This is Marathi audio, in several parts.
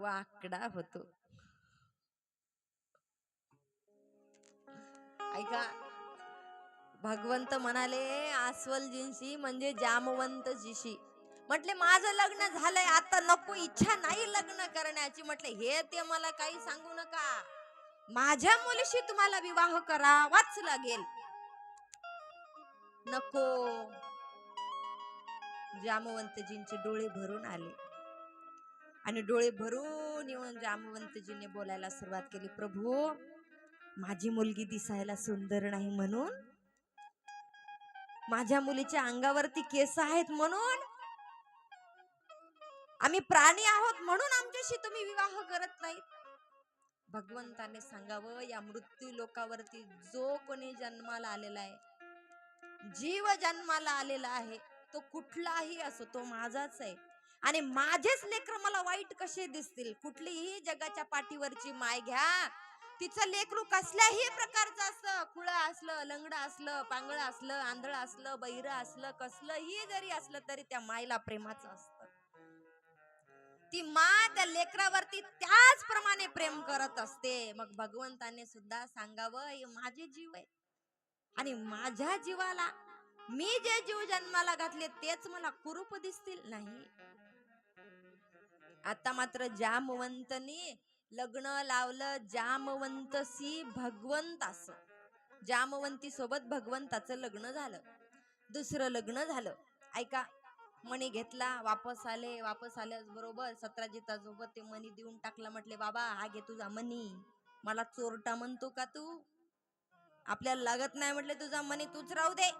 वाकडा होतो. ऐका भगवंत म्हणाले अस्वलजींशी म्हणजे जामवंतजीशी. म्हटले माझं लग्न झालंय आता नको इच्छा नाही लग्न करण्याची. म्हटले हे ते मला काही सांगू नका. माझ्या मुलीशी तुम्हाला विवाह करावाच लागेल. नको. जामवंतजींचे डोळे भरून आले. आणि डोळे भरून येऊन जामवंतजीने बोलायला सुरुवात केली प्रभू माझी मुलगी दिसायला सुंदर नाही म्हणून? माझ्या मुलीच्या अंगावरती केस आहेत म्हणून? आम्ही प्राणी आहोत म्हणून आमच्याशी तुम्ही विवाह करत नाहीत? भगवंताने सांगावं या मृत्यू लोकावरती जो कोणी जन्माला आलेला आहे जीव जन्माला आलेला आहे तो कुठलाही असो तो माझाच आहे. आणि माझेच लेकर मला वाईट कसे दिसतील? कुठलीही जगाच्या पाठीवरची माय घ्या. तिचं लेकरू कसल्याही प्रकारचं असलं खुळं असलं लंगडं असलं पांगळं असलं आंधळं असलं बैर असलं कसलंही जरी असलं तरी त्या मायला प्रेमाचं असतं. ती मा त्या लेकरावरती त्याचप्रमाणे प्रेम करत असते. मग भगवंताने सुद्धा सांगावं हे माझे जीव आहे. आणि माझ्या जीवाला मी जे जीव जन्माला घातले तेच मला कुरूप दिसतील? नाही. आता मात्र जामवंतनी लग्न लावलं जामवंतसी भगवंतास जामवंती सोबत भगवंताचं लग्न झालं. दुसरं लग्न झालं. ऐका मणी घेतला वापस आले वापस आल्याच बरोबर सतराजितासोबत ते मणी देऊन टाकला म्हटले बाबा हा घे तुझा मणी. मला चोरटा म्हणतो का तू? आपल्याला लागत नाही म्हटले तुझा मणी तूच राहू दे.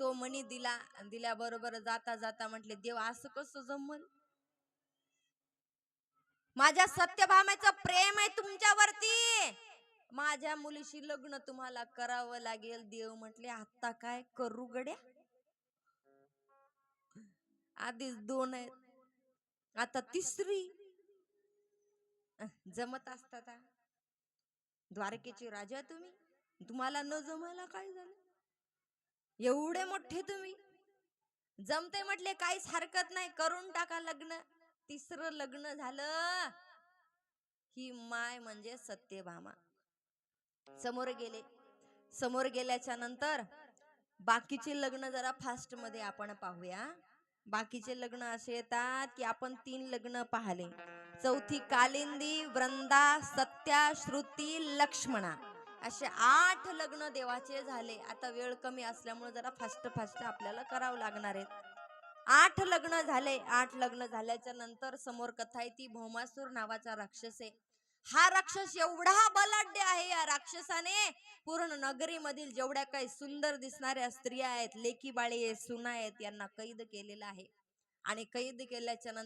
तो मणी दिला दिल्याबरोबर जाता जाता म्हटले देव असं कसं जमल? माझ्या सत्यभामेचं प्रेम आहे तुमच्यावरती. माझ्या मुलीशी लग्न तुम्हाला करावं लागेल. देव म्हटले आता काय करू गड्या? आधीच दोन आहेत. आता तिसरी. जमत असतात द्वारकेचे राजा तुम्ही. तुम्हाला न जमायला काय झालं? एवढे मोठे तुम्ही. जमते म्हटले काहीच हरकत नाही. करून टाका लग्न. तिसरं लग्न झालं. ही माय म्हणजे सत्यभामा. समोर गेले. समोर गेल्याच्यानंतर बाकीचे लग्न जरा फास्टमध्ये आपण पाहूया. बाकीचे लग्न असे येतात की आपण तीन लग्न पाहिले. चौथी कालिंदी वृंदा सत्या श्रुती लक्ष्मणा. असे आठ लग्न देवाचे झाले. आता वेळ कमी असल्यामुळे जरा फास्ट फास्ट आपल्याला करावं लागणार आहेत आठ लग्न झाले. आठ लग्न झाल्याच्यानंतर समोर कथा आहे ती भौमासूर नावाचा राक्षस आहे. हा राक्षस एवढा बलाढ्य आहे या राक्षसाने पूर्ण नगरीमधील जेवढ्या काही सुंदर दिसणाऱ्या स्त्रिया आहेत लेकी बाळी आहेत सुना आहेत यांना कैद केलेला आहे. आणि कैद केल्याच्यानंतर